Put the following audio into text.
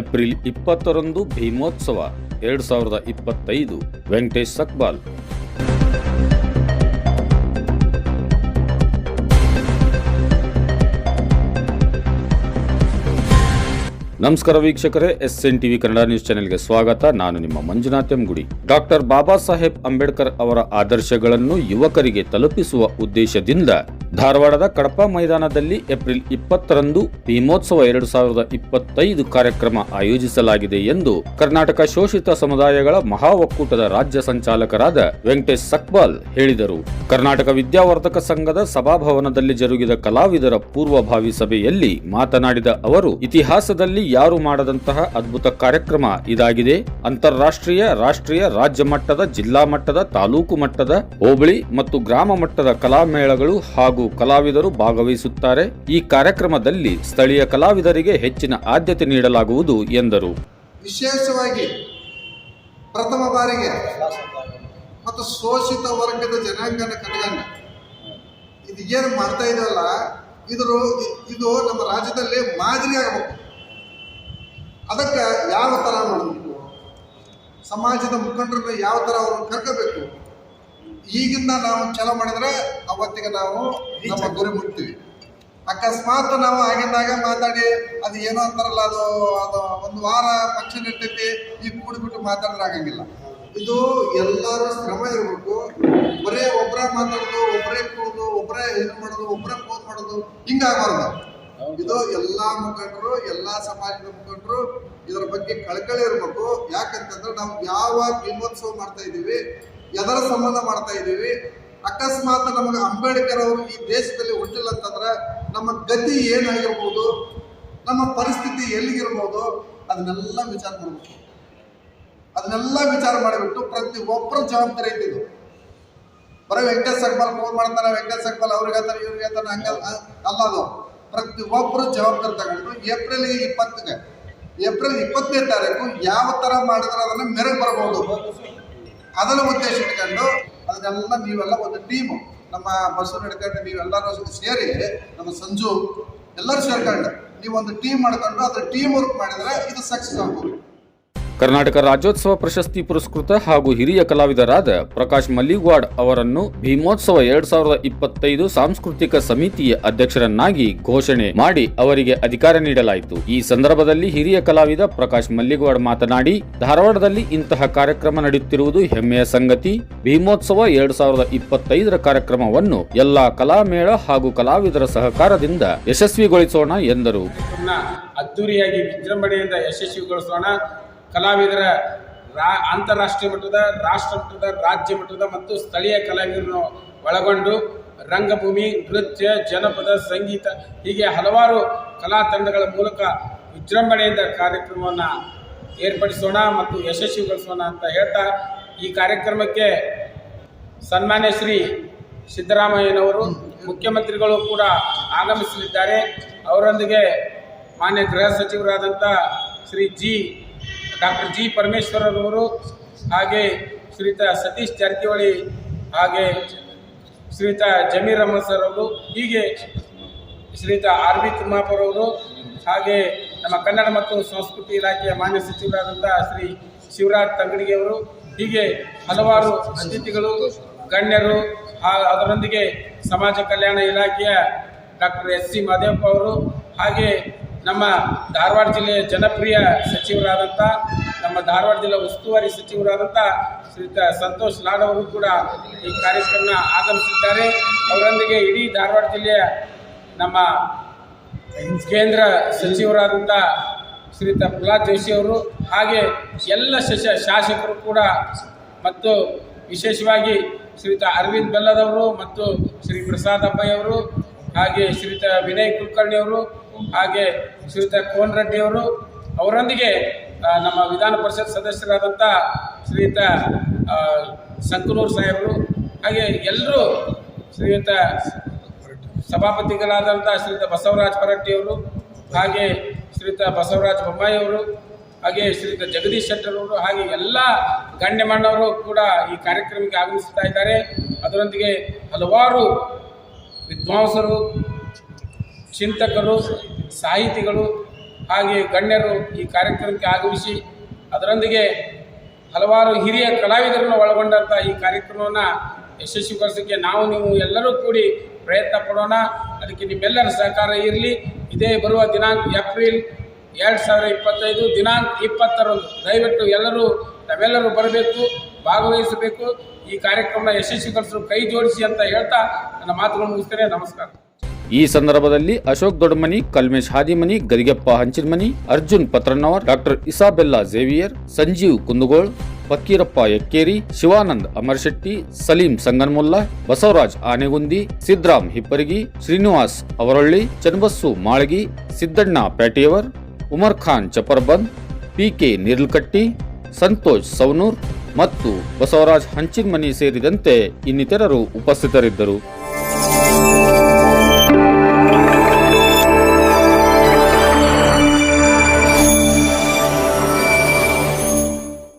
April ಇಪ್ಪತ್ತರಂದು ಭೀಮೋತ್ಸವ ಎರಡು ಸಾವಿರದ ಇಪ್ಪತ್ತೈದು. ವೆಂಕಟೇಶ್ ಸಕ್ಬಾಲ್. ನಮಸ್ಕಾರ ವೀಕ್ಷಕರೇ S N TV Kannada news ಚಾನೆಲ್ಗೆ ಸ್ವಾಗತ. ನಾನು ನಿಮ್ಮ ಮಂಜುನಾಥ್ ಎಂಗುಡಿ. ಡಾಕ್ಟರ್ ಬಾಬಾ ಸಾಹೇಬ್ ಅಂಬೇಡ್ಕರ್ ಅವರ ಆದರ್ಶಗಳನ್ನು ಯುವಕರಿಗೆ ತಲುಪಿಸುವ ಉದ್ದೇಶದಿಂದ ಧಾರವಾಡದ ಕಡಪ ಮೈದಾನದಲ್ಲಿ ಏಪ್ರಿಲ್ ಇಪ್ಪತ್ತರಂದು ಭೀಮೋತ್ಸವ ಎರಡು ಸಾವಿರದ ಇಪ್ಪತ್ತೈದು ಕಾರ್ಯಕ್ರಮ ಆಯೋಜಿಸಲಾಗಿದೆ ಎಂದು ಕರ್ನಾಟಕ ಶೋಷಿತ ಸಮುದಾಯಗಳ ಮಹಾ ಒಕ್ಕೂಟದ ರಾಜ್ಯ ಸಂಚಾಲಕರಾದ ವೆಂಕಟೇಶ್ ಸಕ್ಬಾಲ್ ಹೇಳಿದರು. ಕರ್ನಾಟಕ ವಿದ್ಯಾವರ್ಧಕ ಸಂಘದ ಸಭಾಭವನದಲ್ಲಿ ಜರುಗಿದ ಕಲಾವಿದರ ಪೂರ್ವಭಾವಿ ಸಭೆಯಲ್ಲಿ ಮಾತನಾಡಿದ ಅವರು, ಇತಿಹಾಸದಲ್ಲಿ ಯಾರು ಮಾಡದಂತಹ ಅದ್ಭುತ ಕಾರ್ಯಕ್ರಮ ಇದಾಗಿದೆ. ಅಂತಾರಾಷ್ಟ್ರೀಯ, ರಾಷ್ಟ್ರೀಯ, ರಾಜ್ಯ ಮಟ್ಟದ, ಜಿಲ್ಲಾ ಮಟ್ಟದ, ತಾಲೂಕು ಮಟ್ಟದ, ಹೋಬಳಿ ಮತ್ತು ಗ್ರಾಮ ಮಟ್ಟದ ಕಲಾಮೇಳಗಳು ಹಾಗೂ ಕಲಾವಿದರು ಭಾಗವಹಿಸುತ್ತಾರೆ. ಈ ಕಾರ್ಯಕ್ರಮದಲ್ಲಿ ಸ್ಥಳೀಯ ಕಲಾವಿದರಿಗೆ ಹೆಚ್ಚಿನ ಆದ್ಯತೆ ನೀಡಲಾಗುವುದು ಎಂದರು. ವಿಶೇಷವಾಗಿ ಪ್ರಥಮ ಬಾರಿಗೆ ಮತ್ತು ಶೋಷಿತ ವರ್ಗದ ಜನಾಂಗನ ಇದು ಏನು ಮಾಡ್ತಾ ಇದೆಯಲ್ಲ ಇದ್ರ ಇದು ನಮ್ಮ ರಾಜ್ಯದಲ್ಲಿ ಮಾದರಿ ಆಗಬೇಕು ಅದಕ್ಕೆ ಯಾವ ಥರ ಮಾಡಬೇಕು? ಸಮಾಜದ ಮುಖಂಡರನ್ನ ಯಾವ ಥರ ಅವ್ರನ್ನ ಕರ್ಕೋಬೇಕು? ಈಗಿಂದ ನಾವು ಛಲ ಮಾಡಿದರೆ ಅವತ್ತಿಗೆ ನಾವು ನಮ್ಮ ಗುರಿ ಮುಟ್ತೀವಿ. ಅಕಸ್ಮಾತ್ ನಾವು ಆಗಿಂದಾಗ ಮಾತಾಡಿ ಅದು ಏನೋ ಅಂತಾರಲ್ಲ ಅದು ಅದು ಒಂದು ವಾರ ಪಕ್ಷ ಇರ್ತೈತಿ ಈಗ ಕೂಡಿಬಿಟ್ಟು ಮಾತಾಡಿದ್ರೆ ಆಗಂಗಿಲ್ಲ. ಇದು ಎಲ್ಲರೂ ಶ್ರಮ ಇರಬೇಕು. ಬರೇ ಒಬ್ಬರೇ ಮಾತಾಡೋದು ಒಬ್ಬರೇ ಕೂಡೋದು ಒಬ್ಬರೇ ಇದು ಮಾಡೋದು ಒಬ್ಬರೇ ಫೋನ್ ಮಾಡೋದು ಹಿಂಗಾಗಬಾರ್ದು. ಇದು ಎಲ್ಲಾ ಮುಖಂಡರು, ಎಲ್ಲಾ ಸಮಾಜದ ಮುಖಂಡರು ಇದರ ಬಗ್ಗೆ ಕಳಕಳಿ ಇರಬೇಕು. ಯಾಕಂತಂದ್ರೆ ನಾವು ಯಾವ ಭೀಮೋತ್ಸವ ಮಾಡ್ತಾ ಇದ್ದೀವಿ, ಎದರ ಸಂಬಂಧ ಮಾಡ್ತಾ ಇದ್ದೀವಿ, ಅಕಸ್ಮಾತ್ ನಮಗೆ ಅಂಬೇಡ್ಕರ್ ಅವರು ಈ ದೇಶದಲ್ಲಿ ಹುಟ್ಟಿಲ್ಲ ಅಂತಂದ್ರೆ ನಮ್ಮ ಗತಿ ಏನಾಗಿರ್ಬೋದು, ನಮ್ಮ ಪರಿಸ್ಥಿತಿ ಎಲ್ಲಿಗಿರ್ಬೋದು, ಅದನ್ನೆಲ್ಲ ವಿಚಾರ ಮಾಡಬೇಕು. ಅದನ್ನೆಲ್ಲ ವಿಚಾರ ಮಾಡಿಬಿಟ್ಟು ಪ್ರತಿ ಒಬ್ಬರು ಜವಾಬ್ದಾರಿ ಐತಿ ಇದು. ಬರೀ ವೆಂಕಟೇಶ್ ಸಕ್ಬಾಲ್ ಫೋನ್ ಮಾಡ್ತಾರೆ ವೆಂಕಟೇಶ್ ಸಕ್ಬಾಲ್ ಅವ್ರಿಗೆ ಹೇಳ್ತಾರೆ ಇವ್ರಿಗೆ ಹೇಳ್ತಾರೆ ಹಂಗಲ್ಲ ಅಲ್ಲ ಅದು. ಪ್ರತಿ ಒಬ್ಬರು ಜವಾಬ್ದಾರಿ ತಗೊಂಡು ಏಪ್ರಿಲ್ ಇಪ್ಪತ್ತಿಗೆ ಏಪ್ರಿಲ್ ಇಪ್ಪತ್ತನೇ ತಾರೀಕು ಯಾವ ಥರ ಮಾಡಿದ್ರೆ ಅದನ್ನ ಮೆರಗು ಬರಬಹುದು ಅದನ್ನ ಉದ್ದೇಶ ಇಟ್ಕೊಂಡು ಅದನ್ನೆಲ್ಲ ನೀವೆಲ್ಲ ಒಂದು ಟೀಮು, ನಮ್ಮ ಬಸ್ಸು ಹಿಡ್ಕೊಂಡು ನೀವೆಲ್ಲರೂ ಸೇರಿ, ನಮ್ಮ ಸಂಜು ಎಲ್ಲರೂ ಸೇರ್ಕೊಂಡು ನೀವು ಒಂದು ಟೀಮ್ ಮಾಡ್ಕೊಂಡು ಅದ್ರ ಟೀಮ್ ವರ್ಕ್ ಮಾಡಿದ್ರೆ ಇದು ಸಕ್ಸಸ್ ಆಗ್ಬೋದು. ಕರ್ನಾಟಕ ರಾಜ್ಯೋತ್ಸವ ಪ್ರಶಸ್ತಿ ಪುರಸ್ಕೃತ ಹಾಗೂ ಹಿರಿಯ ಕಲಾವಿದರಾದ ಪ್ರಕಾಶ್ ಮಲ್ಲಿಗ್ವಾಡ್ ಅವರನ್ನು ಭೀಮೋತ್ಸವ ಎರಡ್ ಸಾವಿರದ ಇಪ್ಪತ್ತೈದು ಸಾಂಸ್ಕೃತಿಕ ಸಮಿತಿಯ ಅಧ್ಯಕ್ಷರನ್ನಾಗಿ ಘೋಷಣೆ ಮಾಡಿ ಅವರಿಗೆ ಅಧಿಕಾರ ನೀಡಲಾಯಿತು. ಈ ಸಂದರ್ಭದಲ್ಲಿ ಹಿರಿಯ ಕಲಾವಿದ ಪ್ರಕಾಶ್ ಮಲ್ಲಿಗ್ವಾಡ್ ಮಾತನಾಡಿ, ಧಾರವಾಡದಲ್ಲಿ ಇಂತಹ ಕಾರ್ಯಕ್ರಮ ನಡೆಯುತ್ತಿರುವುದು ಹೆಮ್ಮೆಯ ಸಂಗತಿ. ಭೀಮೋತ್ಸವ ಎರಡ್ ಸಾವಿರದ ಇಪ್ಪತ್ತೈದರ ಕಾರ್ಯಕ್ರಮವನ್ನು ಎಲ್ಲಾ ಕಲಾಮೇಳ ಹಾಗೂ ಕಲಾವಿದರ ಸಹಕಾರದಿಂದ ಯಶಸ್ವಿಗೊಳಿಸೋಣ ಎಂದರು. ಅದ್ದೂರಿಯಾಗಿ ವಿಜೃಂಭಣೆಯಿಂದ ಯಶಸ್ವಿಗೊಳಿಸೋಣ. ಕಲಾವಿದರ ರಾ, ಅಂತಾರಾಷ್ಟ್ರೀಯ ಮಟ್ಟದ, ರಾಷ್ಟ್ರ ಮಟ್ಟದ, ರಾಜ್ಯ ಮಟ್ಟದ ಮತ್ತು ಸ್ಥಳೀಯ ಕಲಾವಿದರನ್ನು ಒಳಗೊಂಡು ರಂಗಭೂಮಿ, ನೃತ್ಯ, ಜನಪದ, ಸಂಗೀತ ಹೀಗೆ ಹಲವಾರು ಕಲಾ ತಂಡಗಳ ಮೂಲಕ ವಿಜೃಂಭಣೆಯಿಂದ ಕಾರ್ಯಕ್ರಮವನ್ನು ಏರ್ಪಡಿಸೋಣ ಮತ್ತು ಯಶಸ್ವಿಗೊಳಿಸೋಣ ಅಂತ ಹೇಳ್ತಾ ಈ ಕಾರ್ಯಕ್ರಮಕ್ಕೆ ಸನ್ಮಾನ್ಯ ಶ್ರೀ ಸಿದ್ದರಾಮಯ್ಯನವರು, ಮುಖ್ಯಮಂತ್ರಿಗಳು ಕೂಡ ಆಗಮಿಸಲಿದ್ದಾರೆ. ಅವರೊಂದಿಗೆ ಮಾನ್ಯ ಗೃಹ ಸಚಿವರಾದಂಥ ಶ್ರೀ ಜಿ. ಡಾಕ್ಟರ್ ಜಿ ಪರಮೇಶ್ವರರವರು ಹಾಗೆ ಶ್ರೀಯುತ ಸತೀಶ್ ಜಾರಕಿಹೊಳಿ ಹಾಗೆ ಶ್ರೀಯುತ ಜಮೀರ್ ಅಹಮದ್ ಸರ್ ಅವರು, ಹೀಗೆ ಶ್ರೀಯುತ ಆರ್ ಬಿ ತಿಮ್ಮಾಪುರ ಅವರು ಹಾಗೆ ನಮ್ಮ ಕನ್ನಡ ಮತ್ತು ಸಂಸ್ಕೃತಿ ಇಲಾಖೆಯ ಮಾನ್ಯ ಸಚಿವರಾದಂಥ ಶ್ರೀ ಶಿವರಾಜ್ ತಂಗಡಿಗೆ ಅವರು ಹೀಗೆ ಹಲವಾರು ಅತಿಥಿಗಳು, ಗಣ್ಯರು ಅದರೊಂದಿಗೆ ಸಮಾಜ ಕಲ್ಯಾಣ ಇಲಾಖೆಯ ಡಾಕ್ಟರ್ ಎಸ್ ಸಿ ಮಾದೇವಪ್ಪ ಅವರು, ಹಾಗೆ ನಮ್ಮ ಧಾರವಾಡ ಜಿಲ್ಲೆಯ ಜನಪ್ರಿಯ ಸಚಿವರಾದಂಥ ನಮ್ಮ ಧಾರವಾಡ ಜಿಲ್ಲಾ ಉಸ್ತುವಾರಿ ಸಚಿವರಾದಂಥ ಶ್ರೀಯುತ ಸಂತೋಷ್ ಲಾಡ್ ಅವರು ಕೂಡ ಈ ಕಾರ್ಯಕ್ರಮ ಆಗಮಿಸಿದ್ದಾರೆ. ಅವರೊಂದಿಗೆ ಇಡೀ ಧಾರವಾಡ ಜಿಲ್ಲೆಯ ನಮ್ಮ ಕೇಂದ್ರ ಸಚಿವರಾದಂಥ ಶ್ರೀಯುತ ಪ್ರಹ್ಲಾದ್ ಜೋಶಿ ಅವರು ಹಾಗೆ ಎಲ್ಲ ಶಶ ಶಾಸಕರು ಕೂಡ ಮತ್ತು ವಿಶೇಷವಾಗಿ ಶ್ರೀತ ಅರವಿಂದ್ ಬೆಲ್ಲದವರು ಮತ್ತು ಶ್ರೀ ಪ್ರಸಾದ್ ಅಬ್ಬಯ್ಯವರು ಹಾಗೆ ಶ್ರೀತ ವಿನಯ್ ಕುಲಕರ್ಣಿ ಅವರು ಹಾಗೆ ಶ್ರೀತ ಕೋನ್ ರೆಡ್ಡಿ ಅವರು ಅವರೊಂದಿಗೆ ನಮ್ಮ ವಿಧಾನ ಪರಿಷತ್ ಸದಸ್ಯರಾದಂಥ ಶ್ರೀಯುತ ಸಂಕನೂರು ಸಾಹೇಬರು ಹಾಗೆ ಎಲ್ಲರೂ ಶ್ರೀಯುತ ಸಭಾಪತಿಗಳಾದಂಥ ಶ್ರೀಯುತ ಪರಟ್ಟಿ ಅವರು ಹಾಗೆ ಶ್ರೀಯುತ ಬಸವರಾಜ್ ಬೊಮ್ಮಾಯಿ ಅವರು ಹಾಗೆ ಶ್ರೀಯುತ ಜಗದೀಶ್ ಶೆಟ್ಟರ್ ಅವರು ಹಾಗೆ ಎಲ್ಲ ಗಣ್ಯಮಾನ್ಯವರು ಕೂಡ ಈ ಕಾರ್ಯಕ್ರಮಕ್ಕೆ ಆಗಮಿಸ್ತಾ ಇದ್ದಾರೆ. ಅದರೊಂದಿಗೆ ಹಲವಾರು ವಿದ್ವಾಂಸರು, ಚಿಂತಕರು, ಸಾಹಿತಿಗಳು ಹಾಗೆ ಗಣ್ಯರು ಈ ಕಾರ್ಯಕ್ರಮಕ್ಕೆ ಆಗಮಿಸಿ ಅದರೊಂದಿಗೆ ಹಲವಾರು ಹಿರಿಯ ಕಲಾವಿದರನ್ನು ಒಳಗೊಂಡಂಥ ಈ ಕಾರ್ಯಕ್ರಮವನ್ನು ಯಶಸ್ವಿಗೊಳಿಸೋಕ್ಕೆ ನಾವು ನೀವು ಎಲ್ಲರೂ ಕೂಡಿ ಪ್ರಯತ್ನ ಪಡೋಣ. ಅದಕ್ಕೆ ನಿಮ್ಮೆಲ್ಲರ ಸಹಕಾರ ಇರಲಿ. ಇದೇ ಬರುವ ದಿನಾಂಕ ಏಪ್ರಿಲ್ ಎರಡು ಸಾವಿರ ಇಪ್ಪತ್ತೈದು, ದಿನಾಂಕ ಇಪ್ಪತ್ತರಂದು. ದಯವಿಟ್ಟು ಎಲ್ಲರೂ ತಾವೆಲ್ಲರೂ ಬರಬೇಕು. ಭಾಗವಹಿಸಬೇಕು. ಈ ಕಾರ್ಯಕ್ರಮ ಯಶಸ್ವಿಗೊಳಿಸಲು ಕೈ ಜೋಡಿಸಿ ಅಂತ ಹೇಳ್ತಾ ನನ್ನ ಮಾತುಗಳನ್ನು ಮುಗಿಸ್ತೇನೆ. ನಮಸ್ಕಾರ. ಈ ಸಂದರ್ಭದಲ್ಲಿ Ashok Doddamani, Kalmesh Hadimani, Garigeppa Hanchinamani, Arjun Patrannavar doctor Isabella Xavier Sanjeev Kundagol, Fakirappa Ekkeri Shivanand Amarshetti, Salim Sanganmulla, Basavaraj Anegundi, Sidram Hipparagi, Srinivas Avarolli Chanbassu Malagi, Siddanna Pyatiyavar, Umar Khan Chaparband PK Nirlkatti, Santosh Saunur ಮತ್ತು ಬಸವರಾಜ್ ಹಂಚಿನ್ಮನಿ ಸೇರಿದಂತೆ ಇನ್ನಿತರರು ಉಪಸ್ಥಿತರಿದ್ದರು.